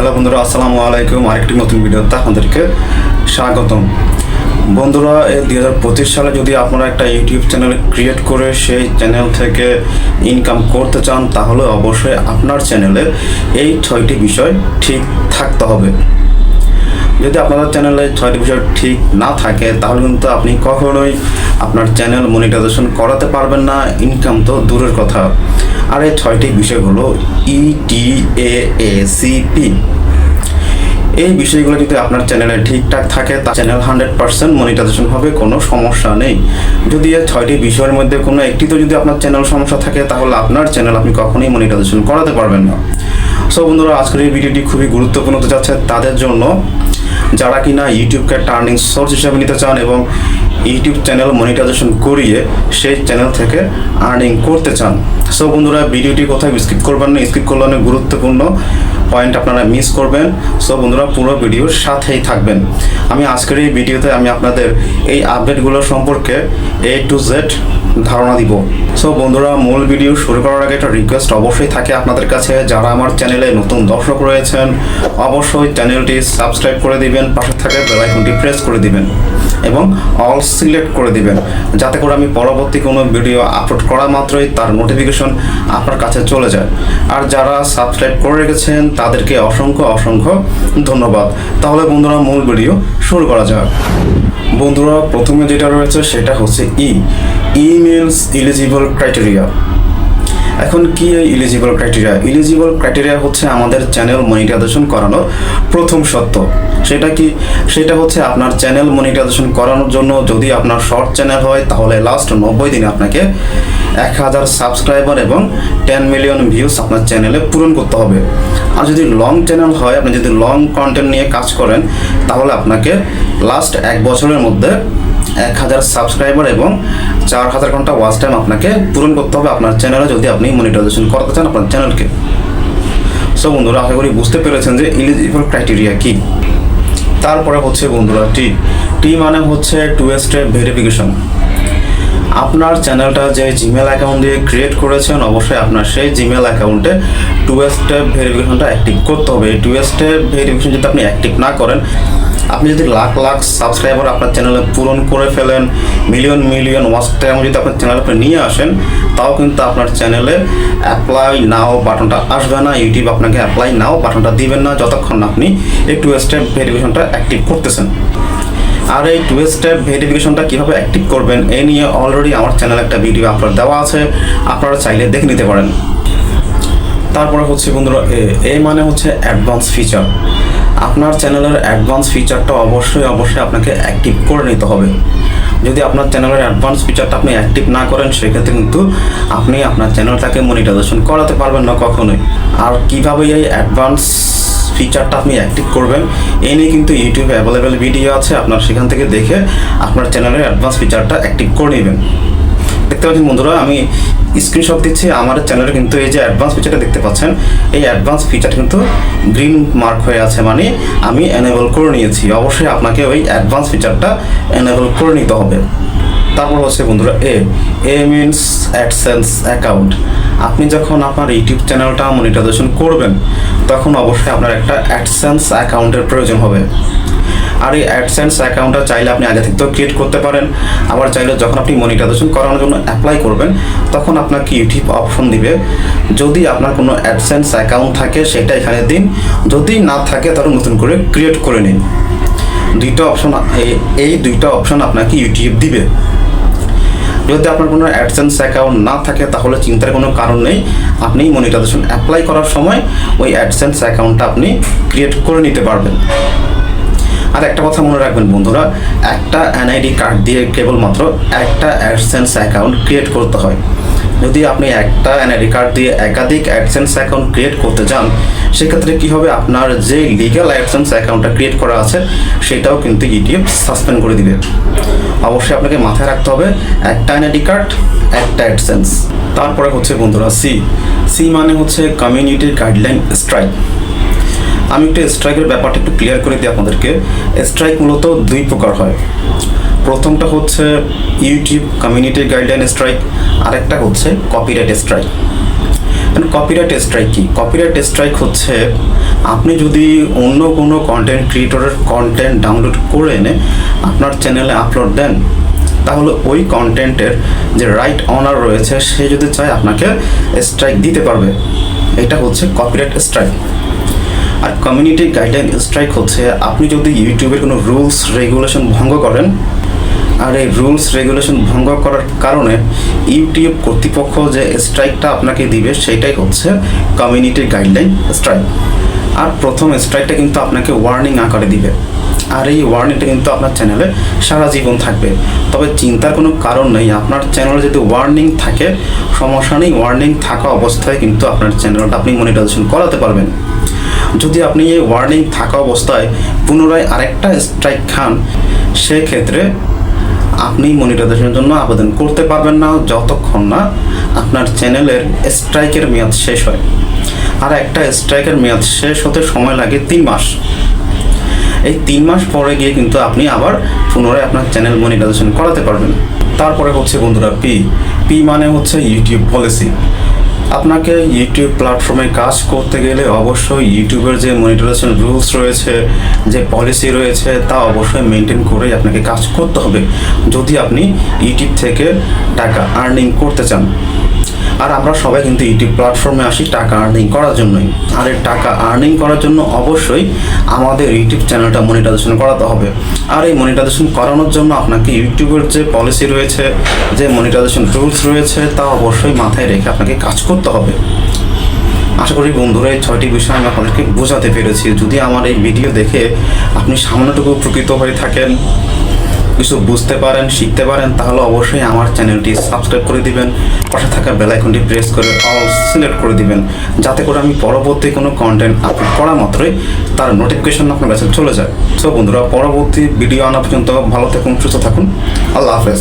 Hello বন্ধুরা, আসসালামু আলাইকুম। আরেকটি নতুন ভিডিওতে আপনাদেরকে স্বাগতম। বন্ধুরা এই দুই হাজার পঁচিশ সালে যদি আপনারা একটা ইউটিউব চ্যানেল ক্রিয়েট করে সেই চ্যানেল থেকে ইনকাম করতে চান, তাহলে অবশ্যই আপনার চ্যানেলে এই ছয়টি বিষয় ঠিক থাকতে হবে। যদি আপনাদের চ্যানেলে ছয়টি বিষয় ঠিক না থাকে, তাহলে কিন্তু আপনি কখনোই আপনার চ্যানেল মনিটাইজেশন করাতে পারবেন না। ইনকাম তো দূরের কথা। আর এই ছয়টি বিষয় হলো E E T A A C P এই বিষয়গুলো যদি আপনার চ্যানেলে ঠিকঠাক থাকে তা চ্যানেল হান্ড্রেড পার্সেন্ট মনিটাইজেশন হবে, কোনো সমস্যা নেই। যদি এই ছয়টি বিষয়ের মধ্যে কোনো একটিতে যদি আপনার চ্যানেল সমস্যা থাকে, তাহলে আপনার চ্যানেল আপনি কখনোই মনিটাইজেশন করাতে পারবেন না। সো বন্ধুরা, আজকের এই ভিডিওটি খুবই গুরুত্বপূর্ণ হতে যাচ্ছে তাদের জন্য। যারা কিনা ইউটিউবকে টার্নিং সোর্স হিসাবে নিতে চান এবং ইউটিউব চ্যানেল মনিটাইজেশন করিয়ে সেই চ্যানেল থেকে আর্নিং করতে চান। সো বন্ধুরা, ভিডিওটি কোথায় স্কিপ করবেন না স্কিপ করলে অনেক গুরুত্বপূর্ণ পয়েন্ট আপনারা মিস করবেন। সো বন্ধুরা, পুরো ভিডিওর সাথেই থাকবেন। আমি আজকের এই ভিডিওতে আমি আপনাদের এই আপডেটগুলো সম্পর্কে এ টু জেড ধারণা দিব। সো বন্ধুরা, মূল ভিডিও শুরু করার আগে একটা রিকোয়েস্ট অবশ্যই থাকে আপনাদের কাছে। যারা আমার চ্যানেলে নতুন দর্শক রয়েছেন, অবশ্যই চ্যানেলটি সাবস্ক্রাইব করে দিবেন, পাশে থাকা বেল আইকনটি প্রেস করে দিবেন। এবং অল সিলেক্ট করে দিবেন। যাতে করে আমি পরবর্তী কোনো ভিডিও আপলোড করা মাত্রই তার নোটিফিকেশন আপনার কাছে চলে যায়। আর যারা সাবস্ক্রাইব করে রেখেছেন, তাদেরকে অসংখ্য অসংখ্য ধন্যবাদ। তাহলে বন্ধুরা, মূল ভিডিও শুরু করা যাক। বন্ধুরা, প্রথমে যেটা রয়েছে, সেটা হচ্ছে ই। ইমেলস ইলিজিবল ক্রাইটেরিয়া এখন কি এই ইলিজিবল ক্রাইটেরিয়া ইলিজিবল ক্রাইটেরিয়া হচ্ছে আমাদের চ্যানেল মনিটাইজেশন করানোর প্রথম সত্য। সেটা কি? সেটা হচ্ছে আপনার চ্যানেল মনিটাইজেশন করানোর জন্য যদি আপনার শর্ট চ্যানেল হয়, তাহলে লাস্ট নব্বই দিনে আপনাকে এক হাজার সাবস্ক্রাইবার এবং টেন মিলিয়ন ভিউস আপনার চ্যানেলে পূরণ করতে হবে। আর যদি লং চ্যানেল হয়, আপনি যদি লং কন্টেন্ট নিয়ে কাজ করেন, তাহলে আপনাকে লাস্ট এক বছরের মধ্যে এক হাজার সাবস্ক্রাইবার এবং চার হাজার ঘণ্টা ওয়াচ টাইম আপনাকে পূরণ করতে হবে আপনার চ্যানেলে যদি আপনি মনিটাইজেশন করতে চান আপনার চ্যানেলকে সো বন্ধুরা, আশা করি বুঝতে পেরেছেন যে ইলিজিবল ক্রাইটেরিয়া কী। তারপরে হচ্ছে বন্ধুরা টি টি মানে হচ্ছে টু স্টেপ ভেরিফিকেশন আপনার চ্যানেলটা যে জিমেল অ্যাকাউন্ট দিয়ে ক্রিয়েট করেছেন, অবশ্যই আপনার সেই জিমেল অ্যাকাউন্টে টু স্টেপ ভেরিফিকেশনটা অ্যাক্টিভ করতে হবে। টু স্টেপ ভেরিফিকেশন যদি আপনি অ্যাক্টিভ না করেন আপনি যদি লাখ লাখ সাবস্ক্রাইবার আপনার চ্যানেলে পূরণ করে ফেলেন মিলিয়ন মিলিয়ন ওয়াচ টাইম যদি আপনার চ্যানেলের উপরে নিয়ে আসেন, তাও কিন্তু আপনার চ্যানেলে অ্যাপ্লাই নাও বাটনটা আসবে না ইউটিউব আপনাকে অ্যাপ্লাই নাও বাটনটা দিবেন না, যতক্ষণ আপনি এই টু স্টেপ ভেরিফিকেশনটা অ্যাক্টিভ করতেছেন। আর এই টু স্টেপ ভেরিফিকেশনটা কীভাবে অ্যাক্টিভ করবেন এই নিয়ে অলরেডি আমার চ্যানেলে একটা ভিডিও আপলোড দেওয়া আছে, আপনারা চাইলে দেখে নিতে পারেন। তারপরে হচ্ছে বন্ধুরা, এ মানে হচ্ছে অ্যাডভান্স ফিচার আপনার চ্যানেলের অ্যাডভান্স ফিচারটা অবশ্যই অবশ্যই আপনাকে অ্যাক্টিভ করে নিতে হবে। যদি আপনার চ্যানেলের অ্যাডভান্স ফিচারটা আপনি অ্যাক্টিভ না করেন, সেক্ষেত্রে কিন্তু আপনি আপনার চ্যানেলটাকে মনিটাইজেশন করাতে পারবেন না কখনোই। আর কীভাবে এই অ্যাডভান্স ফিচারটা আপনি অ্যাক্টিভ করবেন এই নিয়ে কিন্তু ইউটিউবে অ্যাভেলেবেল ভিডিও আছে, আপনার সেখান থেকে দেখে আপনার চ্যানেলের অ্যাডভান্স ফিচারটা অ্যাক্টিভ করে নেবেন। দেখতে পাচ্ছেন বন্ধুরা, আমি স্ক্রিনশট দিচ্ছি, আমার চ্যানেলে কিন্তু এই যে অ্যাডভান্স ফিচারটা দেখতে পাচ্ছেন, এই অ্যাডভান্স ফিচার কিন্তু গ্রিন মার্ক হয়ে আছে মানে আমি এনেবল করে নিয়েছি, অবশ্যই আপনাকে ওই অ্যাডভান্স ফিচারটা এনেবল করে নিতে হবে। তারপর হচ্ছে বন্ধুরা A A means AdSense account আপনি যখন আপনার ইউটিউব চ্যানেলটা মনিটাইজেশন করবেন, তখন অবশ্যই আপনার একটা অ্যাডসেন্স অ্যাকাউন্টের প্রয়োজন হবে। আর এই অ্যাডসেন্স অ্যাকাউন্টটা চাইলে আপনি আগে থেকেও ক্রিয়েট করতে পারেন। আবার চাইলে যখন আপনি মনিটাইজেশন করানোর জন্য অ্যাপ্লাই করবেন, তখন আপনাকে ইউটিউব অপশন দিবে? যদি আপনার কোনো অ্যাডসেন্স অ্যাকাউন্ট থাকে, সেটা এখানে দিন। যদি না থাকে, তাহলে নতুন করে ক্রিয়েট করে নিন। দুইটা অপশন এই দুইটা অপশন আপনাকে ইউটিউব দিবে। যদি আপনার কোনো অ্যাডসেন্স অ্যাকাউন্ট না থাকে, তাহলে চিন্তার কোনো কারণ নেই। আপনি মনিটাইজেশন অ্যাপ্লাই করার সময় ওই অ্যাডসেন্স অ্যাকাউন্টটা আপনি ক্রিয়েট করে নিতে পারবেন। আর একটা কথা মনে রাখবেন বন্ধুরা, একটা এনআইডি কার্ড দিয়ে কেবলমাত্র একটা অ্যাডসেন্স অ্যাকাউন্ট ক্রিয়েট করতে হয়। যদি আপনি একটা এনআইডি কার্ড দিয়ে একাধিক অ্যাডসেন্স অ্যাকাউন্ট ক্রিয়েট করতে চান, সেক্ষেত্রে কী হবে? আপনার যে লিগ্যাল অ্যাডসেন্স অ্যাকাউন্টটা ক্রিয়েট করা আছে, সেটাও কিন্তু ইউটিউব সাসপেন্ড করে দিবে। অবশ্যই আপনাকে মাথায় রাখতে হবে, একটা এনআইডি কার্ড একটা অ্যাডসেন্স তারপরে হচ্ছে বন্ধুরা সি সি মানে হচ্ছে কমিউনিটির গাইডলাইন স্ট্রাইক আমি একটু স্ট্রাইকের ব্যাপারটা একটু ক্লিয়ার করে দিই আপনাদেরকে। স্ট্রাইক মূলত দুই প্রকার হয়। প্রথমটা হচ্ছে ইউটিউব কমিউনিটি গাইডলাইন স্ট্রাইক আরেকটা হচ্ছে কপিরাইট স্ট্রাইক কপিরাইট স্ট্রাইক কি? কপিরাইট স্ট্রাইক হচ্ছে আপনি যদি অন্য কোনো কন্টেন্ট ক্রিয়েটরের কন্টেন্ট ডাউনলোড করে এনে আপনার চ্যানেলে আপলোড দেন, তাহলে ওই কন্টেন্টের যে রাইট অনার রয়েছে, সে যদি চায় আপনাকে স্ট্রাইক দিতে পারবে। এটা হচ্ছে কপিরাইট স্ট্রাইক আর কমিউনিটি গাইডলাইন স্ট্রাইক হচ্ছে, আপনি যদি ইউটিউবের কোনো রুলস রেগুলেশন ভঙ্গ করেন, আর এই রুলস রেগুলেশন ভঙ্গ করার কারণে ইউটিউব কর্তৃপক্ষ যে স্ট্রাইকটা আপনাকে দিবে সেটাই হচ্ছে কমিউনিটি গাইডলাইন স্ট্রাইক আর প্রথম স্ট্রাইকটা কিন্তু আপনাকে ওয়ার্নিং আকারে দিবে। আর এই ওয়ার্নিংটা কিন্তু আপনার চ্যানেলে সারা জীবন থাকবে। তবে চিন্তার কোনো কারণ নেই, আপনার চ্যানেলে যদি ওয়ার্নিং থাকে, সমস্যা নেই ওয়ার্নিং থাকা অবস্থায় কিন্তু আপনার চ্যানেলটা আপনি মনিটাইজেশন করাতে পারবেন। যদি আপনি এই ওয়ার্নিং থাকা অবস্থায় পুনরায় আরেকটা স্ট্রাইক খান, সেক্ষেত্রে আপনি মনিটাইজেশনের জন্য আবেদন করতে পারবেন না, যতক্ষণ না আপনার চ্যানেলের স্ট্রাইকের মেয়াদ শেষ হয়। আর একটা স্ট্রাইকের মেয়াদ শেষ হতে সময় লাগে তিন মাস। এই তিন মাস পরে গিয়ে কিন্তু আপনি আবার পুনরায় আপনার চ্যানেল মনিটাইজেশন করাতে পারবেন। তারপরে হচ্ছে বন্ধুরা পি পি মানে হচ্ছে ইউটিউব পলিসি আপনাকে ইউটিউব প্ল্যাটফর্মে কাজ করতে গেলে অবশ্যই ইউটিউবের যে মনিটরেশন রুলস রয়েছে, যে পলিসি রয়েছে, তা অবশ্যই মেনটেন করেই আপনাকে কাজ করতে হবে। যদি আপনি ইউটিউব থেকে টাকা আর্নিং করতে চান আর আমরা সবাই কিন্তু ইউটিউব প্ল্যাটফর্মে আসি টাকা আর্নিং করার জন্যই। আর এই টাকা আর্নিং করার জন্য অবশ্যই আমাদের ইউটিউব চ্যানেলটা মনিটাইজেশন করাতে হবে। আর এই মনিটাইজেশন করানোর জন্য আপনাকে ইউটিউবের যে পলিসি রয়েছে, যে মনিটাইজেশন রুলস রয়েছে, তা অবশ্যই মাথায় রেখে আপনাকে কাজ করতে হবে। আশা করি বন্ধুরা, এই ছয়টি বিষয় আমি আপনাদেরকে বোঝাতে পেরেছি। যদি আমার এই ভিডিও দেখে আপনি সামান্যটুকু উপকৃত হয়ে থাকেন কিছু বুঝতে পারেন, শিখতে পারেন, তাহলে অবশ্যই আমার চ্যানেলটি সাবস্ক্রাইব করে দিবেন। পাশে থাকা বেলাইকনটি প্রেস করে অল সিলেক্ট করে দিবেন, যাতে করে আমি পরবর্তী কোনো কন্টেন্ট আপলোড করা মাত্রই তার নোটিফিকেশন আপনার কাছে চলে যায়। সো বন্ধুরা, পরবর্তী ভিডিও আনা পর্যন্ত ভালো থাকুন, সুস্থ থাকুন। আল্লাহ হাফেজ।